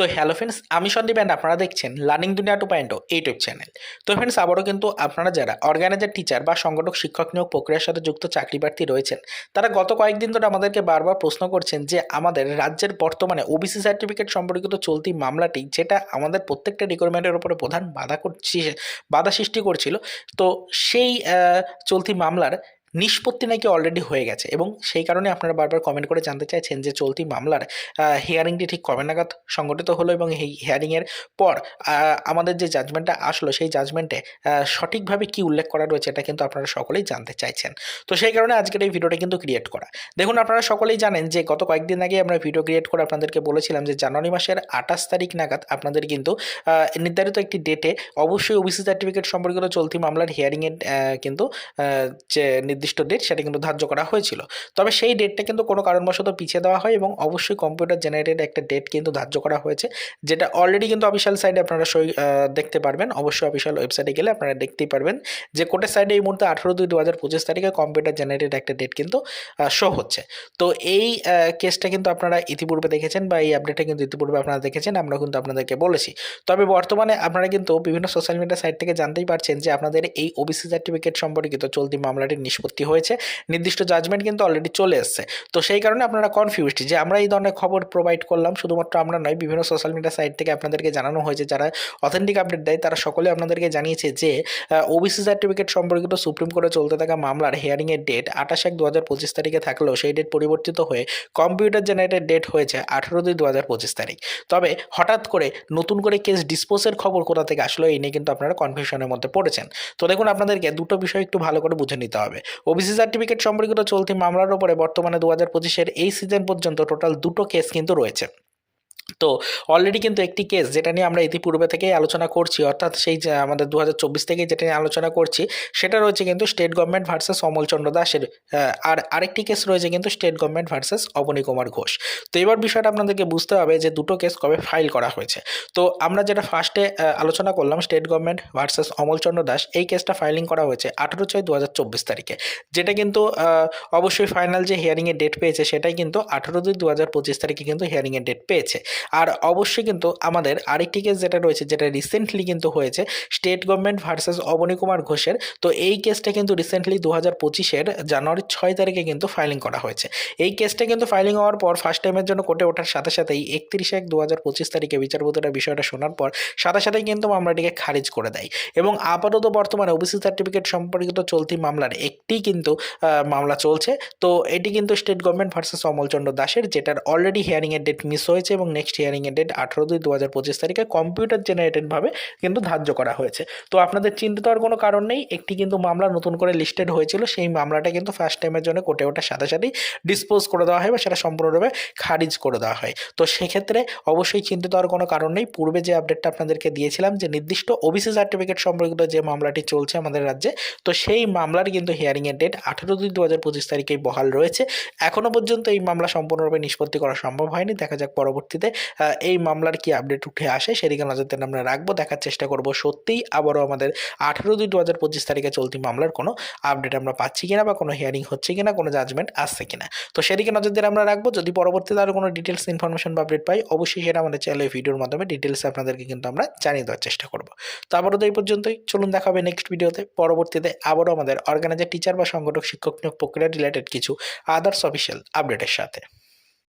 তো hello friends আমি Sandeep and আপনারা দেখছেন learning Duniya two point YouTube channel তো ফ্রেন্ডস আবারও কিন্তু আপনারা যারা অর্গানাইজার টিচার বা সংগঠক, শিক্ষক নিয়োগ প্রক্রিয়ার সাথে যুক্ত চাকরি প্রার্থী রয়েছেন, তারা গত কয়েকদিন ধরে আমাদেরকে বারবার প্রশ্ন করছেন যে আমাদের রাজ্যের বর্তমানে ওবিসি সার্টিফিকেট সম্পর্কিত চলতি মামলাটি, যেটা আমাদের প্রত্যেকটা রিকোয়ারমেন্টের উপরে প্রধান বাধা করছি, বাধা সৃষ্টি করছিল, তো সেই চলতি মামলার নিষ্পত্তি নাকি অলরেডি হয়ে গেছে এবং সেই কারণে আপনারা বারবার কমেন্ট করে জানতে চাইছেন যে চলতি মামলার হিয়ারিংটি ঠিক কবে নাগাদ সংগঠিত হলো এবং এই হিয়ারিংয়ের পর আমাদের যে জাজমেন্টটা আসলো সেই জাজমেন্টে সঠিকভাবে কি উল্লেখ করা রয়েছে এটা কিন্তু আপনারা সকলেই জানতে চাইছেন। তো সেই কারণে আজকের এই ভিডিওটা কিন্তু ক্রিয়েট করা। দেখুন, আপনারা সকলেই জানেন যে গত কয়েকদিন আগে আমরা ভিডিও ক্রিয়েট করে আপনাদেরকে বলেছিলাম যে জানুয়ারি মাসের আঠাশ তারিখ নাগাদ আপনাদের কিন্তু নির্ধারিত একটি ডেটে অবশ্যই ওবিসি সার্টিফিকেট সম্পর্কিত চলতি মামলার হিয়ারিংয়ের কিন্তু যে নির্দিষ্ট ডেট সেটা কিন্তু ধার্য করা হয়েছিল। তবে সেই ডেটটা কিন্তু কোনো কারণবশত পিছিয়ে দেওয়া হয় এবং অবশ্যই কম্পিউটার জেনারেটেড একটা ডেট কিন্তু ধার্য করা হয়েছে, যেটা অলরেডি কিন্তু অফিসিয়াল সাইডে আপনারা সই দেখতে পারবেন। অবশ্যই অফিসিয়াল ওয়েবসাইটে গেলে আপনারা দেখতেই পারবেন যে কোর্টের সাইডে এই মুহূর্তে আঠেরো দুই দু হাজার পঁচিশ তারিখে কম্পিউটার জেনারেটেড একটা ডেট কিন্তু শো হচ্ছে। তো এই কেসটা কিন্তু আপনারা ইতিপূর্বে দেখেছেন বা এই আপডেটটা কিন্তু ইতিপূর্বে আপনারা দেখেছেন, আমরা কিন্তু আপনাদেরকে বলেছি। তবে বর্তমানে আপনারা কিন্তু বিভিন্ন সোশ্যাল মিডিয়া সাইট থেকে জানতেই পারছেন যে আপনাদের এই ওবিসি সার্টিফিকেট সম্পর্কিত চলতি মামলাটির নিষ্পত্তি হয়েছে, নির্দিষ্ট জাজমেন্ট কিন্তু অলরেডি চলে এসছে। তো সেই কারণে আপনারা কনফিউজড যে আমরা এই ধরনের খবর প্রোভাইড করলাম, শুধুমাত্র আমরা নয়, বিভিন্ন সোশ্যাল মিডিয়া সাইট থেকে আপনাদেরকে জানানো হয়েছে, যারা অথেন্টিক আপডেট দেয়, তারা সকলে আপনাদেরকে জানিয়েছে যে ওবিসি সার্টিফিকেট সম্পর্কিত সুপ্রিম কোর্টে চলতে থাকা মামলার হিয়ারিংয়ের ডেট আঠাশ এক দু হাজার পঁচিশ তারিখে থাকলেও সেই ডেট পরিবর্তিত হয়ে কম্পিউটার জেনারেটেড ডেট হয়েছে আঠেরো দুই দু হাজার পঁচিশ তারিখ। তবে হঠাৎ করে নতুন করে কেস ডিসপোজের খবর কোথা থেকে আসলো, এই নিয়ে কিন্তু আপনারা কনফিউশনের মধ্যে পড়েছেন। তো দেখুন, আপনাদেরকে দুটো বিষয় একটু ভালো করে বুঝে নিতে হবে। ওবিসি সার্টিফিকেট সম্পর্কিত চলতি মামলার উপরে বর্তমানে দু হাজার পঁচিশের এই সিজন পর্যন্ত টোটাল দুটো কেস কিন্তু রয়েছে। তো অলরেডি কিন্তু একটি কেস যেটা নিয়ে আমরা ইতিপূর্বে থেকেই আলোচনা করছি, অর্থাৎ সেই আমাদের দু হাজার চব্বিশ থেকে যেটা নিয়ে আলোচনা করছি, সেটা রয়েছে কিন্তু state government versus Amal Chandra দাসের আর আরেকটি কেস রয়েছে কিন্তু state government versus Abani Kumar Ghosh. তো এবার বিষয়টা আপনাদেরকে বুঝতে হবে যে দুটো কেস কবে ফাইল করা হয়েছে। তো আমরা যেটা ফার্স্টে আলোচনা করলাম state government versus Amal Chandra Das, এই কেসটা ফাইলিং করা হয়েছে আঠেরো ছয় দু তারিখে। যেটা কিন্তু অবশ্যই ফাইনাল যে হিয়ারিংয়ের ডেট পেয়েছে, সেটাই কিন্তু আঠেরো দুই দু তারিখে কিন্তু হিয়ারিংয়ের ডেট পেয়েছে। আর অবশ্যই কিন্তু আমাদের আরেকটি কেস যেটা রয়েছে, যেটা রিসেন্টলি কিন্তু হয়েছে state government versus Abani Kumar ঘোষের। তো এই কেসটা কিন্তু রিসেন্টলি দু হাজার পঁচিশের জানুয়ারির ছয় তারিখে কিন্তু ফাইলিং করা হয়েছে। এই কেসটা কিন্তু ফাইলিং হওয়ার পর ফার্স্ট টাইমের জন্য কোর্টে ওঠার সাথে সাথেই একত্রিশে এক দু হাজার পঁচিশ তারিখে বিচারপতিরা বিষয়টা শোনার পর সাথে সাথেই কিন্তু মামলাটিকে খারিজ করে দেয়। এবং আপাতত বর্তমানে ওবিসি সার্টিফিকেট সম্পর্কিত চলতি মামলার একটি কিন্তু মামলা চলছে। তো এটি কিন্তু স্টেট গভর্নমেন্ট ভার্সেস অমলচন্দ্র দাসের, যেটার অলরেডি হিয়ারিংয়ের ডেট মিস হয়েছে এবং নেক্সট হিয়ারিংয়ের ডেট আঠেরো দুই দু হাজার পঁচিশ তারিখে কম্পিউটার জেনারেটেডভাবে কিন্তু ধার্য করা হয়েছে। তো আপনাদের চিন্তিত হওয়ার কোনো কারণ নেই, একটি কিন্তু মামলা নতুন করে লিস্টেড হয়েছিল, সেই মামলাটা কিন্তু ফার্স্ট টাইমের জন্য কোর্টে ওঠার সাথে সাথেই ডিসপোজ করে দেওয়া হয় বা সেটা সম্পূর্ণরূপে খারিজ করে দেওয়া হয়। তো সেক্ষেত্রে অবশ্যই চিন্তিত হওয়ার কোনো কারণ নেই। পূর্বে যে আপডেটটা আপনাদেরকে দিয়েছিলাম যে নির্দিষ্ট ওবিসি সার্টিফিকেট সম্পর্কিত যে মামলাটি চলছে আমাদের রাজ্যে, তো সেই মামলার কিন্তু হিয়ারিংয়ের ডেট আঠেরো দুই দু হাজার পঁচিশ তারিখেই বহাল রয়েছে। এখনও পর্যন্ত এই মামলা সম্পূর্ণরূপে নিষ্পত্তি করা সম্ভব হয়নি। দেখা যাক পরবর্তীতে এই মামলার কি আপডেট উঠে আসে সেদিকে নজর দেন আমরা রাখব, দেখার চেষ্টা করব সত্যিই আবারও আমাদের আঠেরো দুই দু হাজার পঁচিশ তারিখে চলতি মামলার কোনো আপডেট আমরা পাচ্ছি কিনা বা কোনো হিয়ারিং হচ্ছে কিনা, কোনো জাজমেন্ট আসছে কিনা। তো সেদিকে নজর দিয়ে আমরা রাখব, যদি পরবর্তীতে আরও কোনো ডিটেলস ইনফরমেশন বা আপডেট পাই, অবশ্যই সেটা আমাদের চ্যানেলে ভিডিওর মাধ্যমে ডিটেলস আপনাদেরকে কিন্তু আমরা জানিয়ে দেওয়ার চেষ্টা করব। তো আবারও তো এই পর্যন্তই, চলুন দেখা হবে নেক্সট ভিডিওতে পরবর্তীতে আবারও আমাদের অর্গানাইজার টিচার বা সংগঠক, শিক্ষক নিয়োগ প্রক্রিয়া রিলেটেড কিছু আদার্স অফিসিয়াল আপডেটের সাথে।